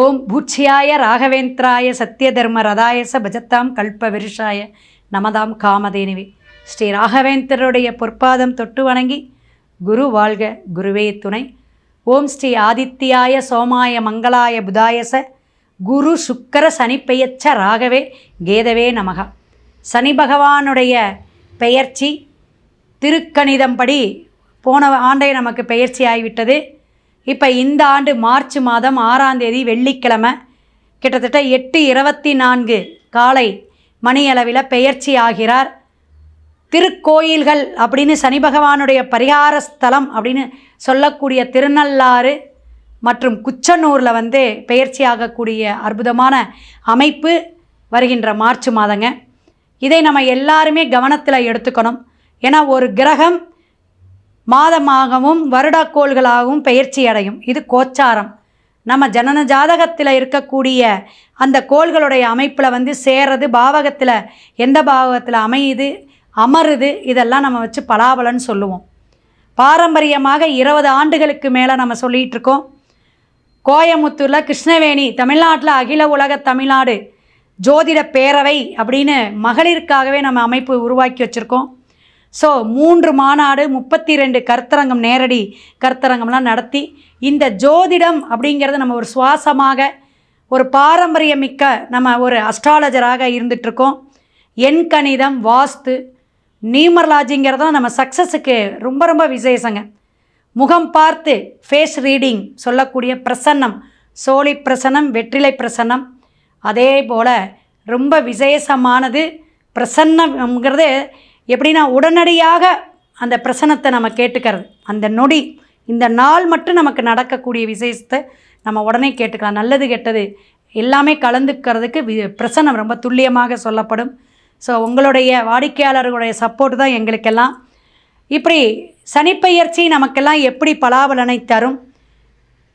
ஓம் பூச்சியாய ராகவேந்திராய சத்யதர்ம ரதாயச பஜத்தாம் கல்ப விருஷாய நமதாம் காமதேனிவி. ஸ்ரீ ராகவேந்திரருடைய பொற்பாதம் தொட்டு வணங்கி குரு வாழ்க குருவே துணை. ஓம் ஸ்ரீ ஆதித்யாய சோமாய மங்களாய புதாயச குரு சுக்கர சனிப்பெயச்ச ராகவே கேதவே நமகா. சனி பகவானுடைய பெயர்ச்சி திருக்கணிதம்படி போன ஆண்டே நமக்கு பெயர்ச்சி ஆகிவிட்டது இப்போ இந்த ஆண்டு மார்ச் மாதம் ஆறாம் தேதி வெள்ளிக்கிழமை கிட்டத்தட்ட எட்டு இருபத்தி நான்கு காலை மணியளவில் பெயர்ச்சி ஆகிறார். திருக்கோயில்கள் அப்படின்னு சனி பகவானுடைய பரிகார ஸ்தலம் அப்படின்னு சொல்லக்கூடிய திருநள்ளாறு மற்றும் குச்சனூரில் வந்து பெயர்ச்சி ஆகக்கூடிய அற்புதமான அமைப்பு வருகின்ற மார்ச் மாதங்க. இதை நம்ம எல்லாருமே கவனத்தில் எடுத்துக்கணும். ஏன்னா ஒரு கிரகம் மாதமாகவும் வருடக்கோள்களாகவும் பயிற்சி அடையும் இது கோச்சாரம். நம்ம ஜனன ஜாதகத்தில் இருக்கக்கூடிய அந்த கோள்களுடைய அமைப்பில் வந்து சேர்றது பாவகத்தில் எந்த பாவகத்தில் அமையுது அமருது இதெல்லாம் நம்ம வச்சு பலாபலன்னு சொல்லுவோம். பாரம்பரியமாக இருபது ஆண்டுகளுக்கு மேலே நம்ம சொல்லிகிட்டு இருக்கோம் கோயமுத்தூரில் கிருஷ்ணவேணி தமிழ்நாட்டில் அகில உலக தமிழ்நாடு ஜோதிட பேரவை அப்படின்னு மகளிருக்காகவே நம்ம அமைப்பு உருவாக்கி வச்சுருக்கோம். ஸோ மூன்று மாநாடு முப்பத்தி ரெண்டு கருத்தரங்கம் நேரடி கருத்தரங்கம்லாம் நடத்தி இந்த ஜோதிடம் அப்படிங்கிறது நம்ம ஒரு சுவாசமாக ஒரு பாரம்பரியமிக்க நம்ம ஒரு அஸ்ட்ராலஜராக இருந்துகிட்ருக்கோம். எண் கணிதம் வாஸ்து நியூமர்லாஜிங்கிறதும் நம்ம சக்ஸஸுக்கு ரொம்ப ரொம்ப விசேஷங்க. முகம் பார்த்து ஃபேஸ் ரீடிங் சொல்லக்கூடிய பிரசன்னம் சோழி பிரசன்னம் வெற்றிலை பிரசன்னம் அதே போல் ரொம்ப விசேஷமானது பிரசன்னம்ங்கிறது எப்படின்னா உடனடியாக அந்த பிரசனத்தை நம்ம கேட்டுக்கிறது. அந்த நொடி இந்த நாள் மட்டும் நமக்கு நடக்கக்கூடிய விசேஷத்தை நம்ம உடனே கேட்டுக்கலாம். நல்லது கெட்டது எல்லாமே கலந்துக்கிறதுக்கு வி பிரசனம் ரொம்ப துல்லியமாக சொல்லப்படும். ஸோ உங்களுடைய வாடிக்கையாளர்களுடைய சப்போர்ட் தான் எங்களுக்கெல்லாம். இப்படி சனிப்பெயர்ச்சி நமக்கெல்லாம் எப்படி பலாபலனை தரும்?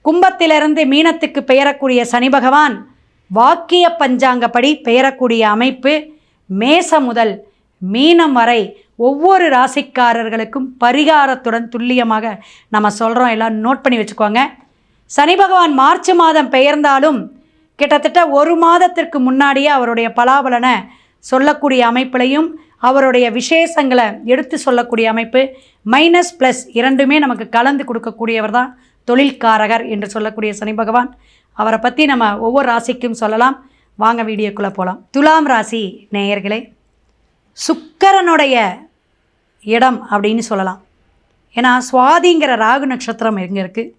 கும்பத்திலிருந்து மீனத்துக்கு பெயரக்கூடிய சனி பகவான் வாக்கிய பஞ்சாங்கப்படி பெயரக்கூடிய அமைப்பு மேச முதல் மீனம் வரை ஒவ்வொரு ராசிக்காரர்களுக்கும் பரிகாரத்துடன் துல்லியமாக நம்ம சொல்கிறோம் எல்லாம் நோட் பண்ணி வச்சுக்கோங்க. சனி பகவான் மார்ச் மாதம் பெயர்ந்தாலும் கிட்டத்தட்ட ஒரு மாதத்திற்கு முன்னாடியே அவருடைய பலாபலனை சொல்லக்கூடிய அமைப்பிலையும் அவருடைய விசேஷங்களை எடுத்து சொல்லக்கூடிய அமைப்பு மைனஸ் ப்ளஸ் இரண்டுமே நமக்கு கலந்து கொடுக்கக்கூடியவர் தான் தொழில்காரகர் என்று சொல்லக்கூடிய சனி பகவான். அவரை பற்றி நம்ம ஒவ்வொரு ராசிக்கும் சொல்லலாம். வாங்க வீடியோக்குள்ளே போகலாம் துலாம் ராசி நேயர்களே சுக்கரனுடைய இடம் அப்படின்னு சொல்லலாம். ஏன்னா சுவாதிங்கிற ராகு நட்சத்திரம் எங்கே இருக்குது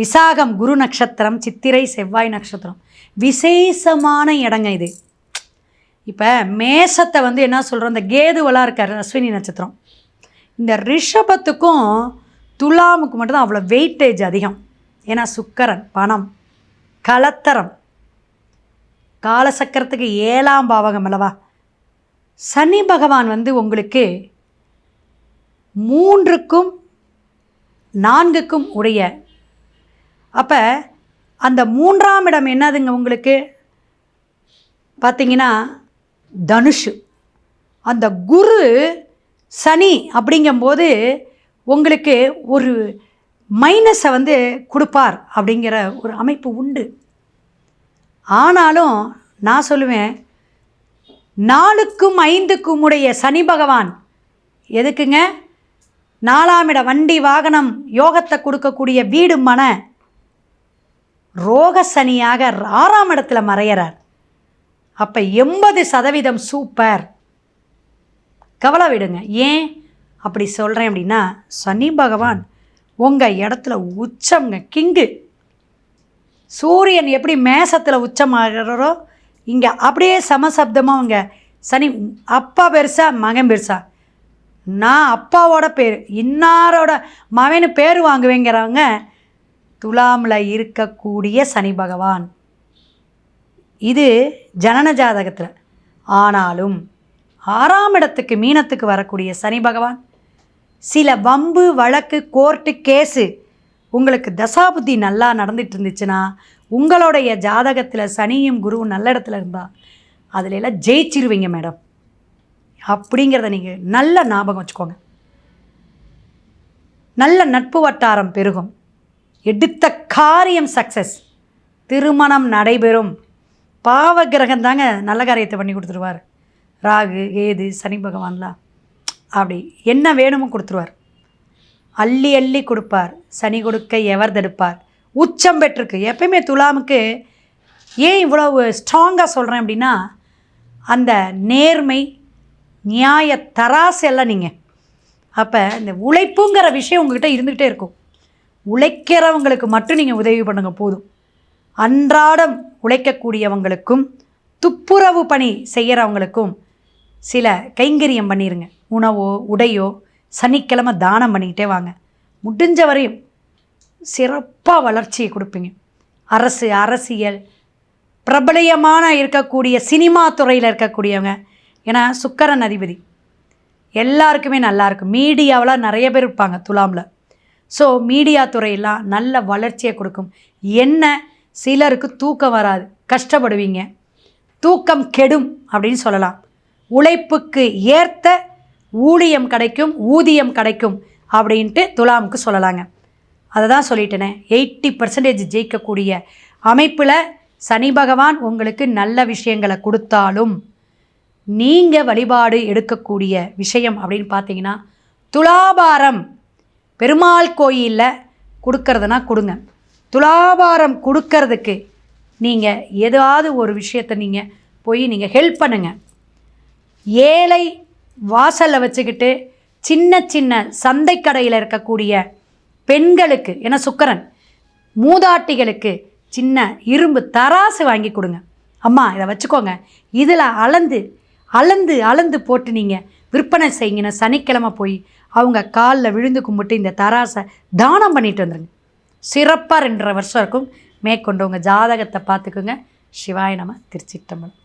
விசாகம் குரு நட்சத்திரம் சித்திரை செவ்வாய் நட்சத்திரம். விசேஷமான இடங்க இது. இப்போ மேசத்தை வந்து என்ன சொல்கிறோம் இந்த கேதுவெல்லாம் இருக்கார் அஸ்வினி நட்சத்திரம். இந்த ரிஷபத்துக்கும் துலாமுக்கு மட்டும்தான் அவ்வளோ வெயிட்டேஜ் அதிகம். ஏன்னா சுக்கரன் பணம் கலத்தரம். காலசக்கரத்துக்கு ஏழாம் பாவகம் அல்லவா? சனி பகவான் வந்து உங்களுக்கு மூன்றுக்கும் நான்குக்கும் உடைய. அப்போ அந்த மூன்றாம் இடம் என்னதுங்க உங்களுக்கு? பார்த்தீங்கன்னா தனுஷு அந்த குரு சனி அப்படிங்கும்போது உங்களுக்கு ஒரு மைனஸை வந்து கொடுப்பார் அப்படிங்கிற ஒரு அமைப்பு உண்டு. ஆனாலும் நான் சொல்லுவேன் நாலுக்கும் ஐந்துக்கும் உடைய சனி பகவான். எதுக்குங்க? நாலாம் வண்டி வாகனம் யோகத்தை கொடுக்கக்கூடிய வீடு மன. ரோக சனியாக ஆறாம் இடத்துல மறையிறார். அப்போ எண்பது சதவீதம் சூப்பர். கவலை விடுங்க. ஏன்? அப்படி சொல்கிறேன் அப்படின்னா சனி பகவான் உங்கள் இடத்துல உச்சம்ங்க கிங்கு. சூரியன் எப்படி மேசத்தில் உச்சமாகிறோ இங்கே அப்படியே சமசப்தமாக அவங்க சனி அப்பா பெருசா மகன் பெருசா. நான் அப்பாவோட பேர் இன்னாரோட மகனு பேர் வாங்குவேங்கிறவங்க துலாமில் இருக்கக்கூடிய சனி பகவான். இது ஜனன ஜாதகத்தில். ஆனாலும் ஆறாம் இடத்துக்கு மீனத்துக்கு வரக்கூடிய சனி பகவான் சில வம்பு வழக்கு கோர்ட்டு கேஸு உங்களுக்கு தசாபுத்தி நல்லா நடந்துட்டு இருந்துச்சுன்னா உங்களுடைய ஜாதகத்தில் சனியும் குருவும் நல்ல இடத்துல இருந்தால் அதில் எல்லாம் ஜெயிச்சிருவீங்க மேடம். அப்படிங்கிறத நீங்கள் நல்ல ஞாபகம் வச்சுக்கோங்க. நல்ல நட்பு வட்டாரம் பெருகும். எடுத்த காரியம் சக்ஸஸ் திருமணம் நடைபெறும். பாவ கிரகம் தாங்க நல்ல காரியத்தை பண்ணி கொடுத்துருவார். ராகு கேது சனி பகவான்லாம். அப்படி என்ன வேணுமோ கொடுத்துருவார். அள்ளி அள்ளி கொடுப்பார். சனி கொடுக்க எவர் தடுப்பார். உச்சம் பெற்றிருக்கு. எப்பயுமே துலாமுக்கு ஏன் இவ்வளவு ஸ்ட்ராங்காக சொல்கிறேன் அப்படின்னா அந்த நேர்மை நியாய தராசு எல்லாம் நீங்கள் அப்போ இந்த உழைப்புங்கிற விஷயம் உங்கள்கிட்ட இருந்துக்கிட்டே இருக்கும். உழைக்கிறவங்களுக்கு மட்டும் நீங்கள் உதவி பண்ணுங்க போதும். அன்றாடம் உழைக்கக்கூடியவங்களுக்கும் துப்புரவு பணி செய்கிறவங்களுக்கும் சில கைங்கரியம் பண்ணிடுங்க உணவோ உடையோ சனிக்கிழமை தானம் பண்ணிக்கிட்டே வாங்க. முடிஞ்ச வரையும் சிறப்பாக வளர்ச்சியை கொடுப்பீங்க. அரசு அரசியல் பிரபலியமான இருக்கக்கூடிய சினிமா துறையில் இருக்கக்கூடியவங்க. ஏன்னா சுக்கரன் அதிபதி. எல்லாருக்குமே நல்லாயிருக்கும் மீடியாவில் நிறைய பேர் இருப்பாங்க துலாமில். ஸோ மீடியா துறையெல்லாம் நல்ல வளர்ச்சியை கொடுக்கும். என்ன? சிலருக்கு தூக்கம் வராது. கஷ்டப்படுவீங்க. தூக்கம் கெடும் அப்படின்னு சொல்லலாம். உழைப்புக்கு ஏற்ற ஊழியம் கிடைக்கும் ஊதியம் கிடைக்கும் அப்படின்ட்டு துலாமுக்கு சொல்லலாங்க. அதை தான் சொல்லிட்டேனே. எயிட்டி பர்சன்டேஜ் ஜெயிக்கக்கூடிய அமைப்பில் சனி பகவான் உங்களுக்கு நல்ல விஷயங்களை கொடுத்தாலும் நீங்கள் வழிபாடு எடுக்கக்கூடிய விஷயம் அப்படின்னு பார்த்தீங்கன்னா துலாபாரம் பெருமாள் கோயிலில் கொடுக்கறதுனா கொடுங்க. துலாபாரம் கொடுக்கறதுக்கு நீங்கள் ஏதாவது ஒரு விஷயத்தை நீங்கள் போய் நீங்கள் ஹெல்ப் பண்ணுங்கள் ஏழை வாசலில் வச்சுக்கிட்டு சின்ன சின்ன சந்தைக்கடையில் இருக்கக்கூடிய பெண்களுக்கு ஏன்னா சுக்கரன் மூதாட்டிகளுக்கு சின்ன இரும்பு தராசு வாங்கி கொடுங்க. அம்மா இதை வச்சுக்கோங்க. இதில் அளந்து அளந்து அளந்து போட்டு நீங்கள் விற்பனை செய்யுங்கன்னு சனிக்கிழமை போய் அவங்க காலில் விழுந்து கும்பிட்டு இந்த தராசை தானம் பண்ணிட்டு வந்துடுங்க சிறப்பாக ரெண்டரை வருஷம் இருக்கும். மேற்கொண்டு உங்கள் ஜாதகத்தை பார்த்துக்குங்க. சிவாய நம்ம திருச்சிட்டம்பலம்